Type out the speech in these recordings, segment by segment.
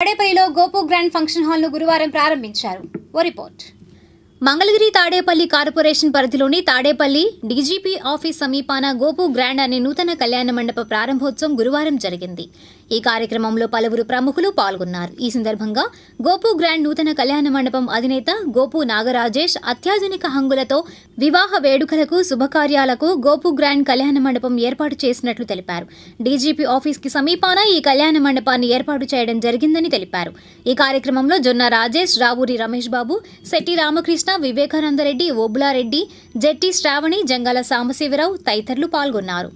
తాడేపల్లిలో Gopu grand function హాల్ను గురువారం ప్రారంభించారు. ఓ రిపోర్ట్. మంగళగిరి తాడేపల్లి కార్పొరేషన్ పరిధిలోని తాడేపల్లి డీజీపీ ఆఫీస్ సమీపాన గోపు గ్రాండ్ అనే నూతన కళ్యాణ మండప ప్రారంభోత్సవం గురువారం జరిగింది. ఈ కార్యక్రమంలో పలువురు ప్రముఖులు పాల్గొన్నారు. ఈ సందర్భంగా గోపు గ్రాండ్ నూతన కళ్యాణ మండపం అధినేత గోపు నాగరాజేష్ అత్యాధునిక హంగులతో వివాహ వేడుకలకు శుభకార్యాలకు గోపు గ్రాండ్ కళ్యాణ మండపం ఏర్పాటు చేసినట్లు తెలిపారు. డీజీపీ ఆఫీస్కి సమీపాన ఈ కళ్యాణ మండపాన్ని ఏర్పాటు చేయడం జరిగిందని తెలిపారు. ఈ కార్యక్రమంలో జొన్న రాజేష్ రావూరి రమేష్ బాబు శెట్టి రామకృష్ణ వివేకానందరెడ్డి ఓబులారెడ్డి జెట్టి శ్రావణి జంగాల సాంబశివరావు తదితరులు పాల్గొన్నారు.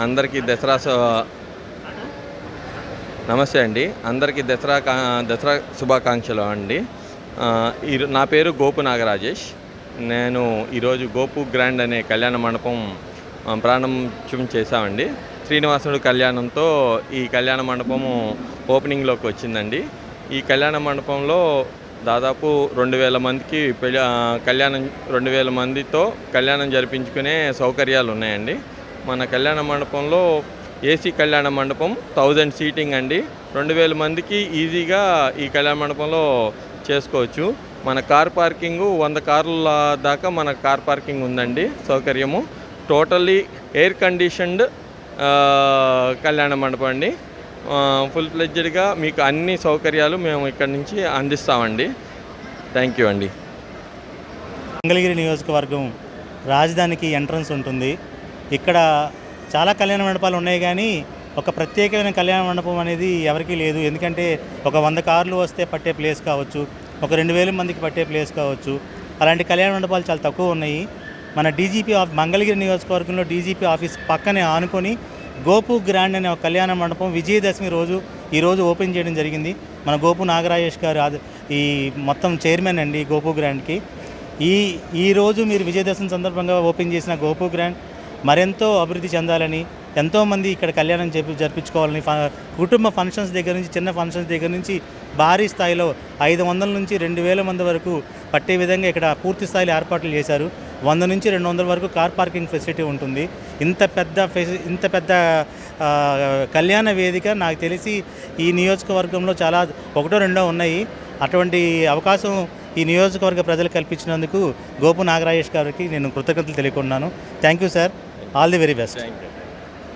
అందరికీ దసరా నమస్తే అండి. అందరికీ దసరా కా- దసరా శుభాకాంక్షలు అండి. నా పేరు గోపు నాగరాజేష్. నేను ఈరోజు గోపు గ్రాండ్ అనే కళ్యాణ మండపం ప్రారంభం చేశామండి. శ్రీనివాసుడు కళ్యాణంతో ఈ కళ్యాణ మండపము ఓపెనింగ్లోకి వచ్చిందండి. ఈ కళ్యాణ మండపంలో దాదాపు రెండు వేల మందికి పెళ్ళి కళ్యాణం రెండు వేల మందితో కళ్యాణం జరిపించుకునే సౌకర్యాలు ఉన్నాయండి. మన కళ్యాణ మండపంలో ఏసీ కళ్యాణ మండపం థౌజండ్ సీటింగ్ అండి. రెండు వేల మందికి ఈజీగా ఈ కళ్యాణ మండపంలో చేసుకోవచ్చు. మన కార్ పార్కింగ్ వంద కార్ల దాకా మన కార్ పార్కింగ్ ఉందండి సౌకర్యము. టోటల్లీ ఎయిర్ కండిషన్డ్ కళ్యాణ మండపం అండి. ఫుల్ ఫ్లెడ్జెడ్గా మీకు అన్ని సౌకర్యాలు మేము ఇక్కడ నుంచి అందిస్తామండి. థ్యాంక్ యూ అండి. మంగళగిరి నియోజకవర్గం రాజధానికి ఎంట్రన్స్ ఉంటుంది. ఇక్కడ చాలా కళ్యాణ మండపాలు ఉన్నాయి కానీ ఒక ప్రత్యేకమైన కళ్యాణ మండపం అనేది ఎవరికీ లేదు. ఎందుకంటే ఒక వంద కార్లు వస్తే పట్టే ప్లేస్ కావచ్చు ఒక రెండు వేల మందికి పట్టే ప్లేస్ కావచ్చు. అలాంటి కళ్యాణ మండపాలు చాలా తక్కువ ఉన్నాయి. మన డీజీపీ ఆఫ్ మంగళగిరి నియోజకవర్గంలో డీజీపీ ఆఫీస్ పక్కనే ఆనుకొని గోపు గ్రాండ్ అనే ఒక కళ్యాణ మండపం విజయదశమి రోజు ఈరోజు ఓపెన్ చేయడం జరిగింది. మన గోపు నాగరాజేష్ గారు ఈ మొత్తం చైర్మన్ అండి గోపు గ్రాండ్కి. ఈ ఈరోజు మీరు విజయదశమి సందర్భంగా ఓపెన్ చేసిన గోపు గ్రాండ్ మరెంతో అభివృద్ధి చెందాలని ఎంతోమంది ఇక్కడ కళ్యాణం చెప్పి జరిపించుకోవాలని ఫ- కుటుంబ ఫంక్షన్స్ దగ్గర నుంచి చిన్న ఫంక్షన్స్ దగ్గర నుంచి భారీ స్థాయిలో ఐదు వందల నుంచి రెండు వేల మంది వరకు పట్టే విధంగా ఇక్కడ పూర్తి స్థాయిలో ఏర్పాట్లు చేశారు. వంద నుంచి రెండు వందల వరకు కార్ పార్కింగ్ ఫెసిలిటీ ఉంటుంది. ఇంత పెద్ద ఫెసి ఇంత పెద్ద కళ్యాణ వేదిక నాకు తెలిసి ఈ నియోజకవర్గంలో చాలా ఒకటో రెండో ఉన్నాయి. అటువంటి అవకాశం ఈ నియోజకవర్గ ప్రజలు కల్పించినందుకు గోపు నాగరాజేష్ గారికి నేను కృతజ్ఞతలు తెలియకున్నాను. Thank you sir. All the very best thank you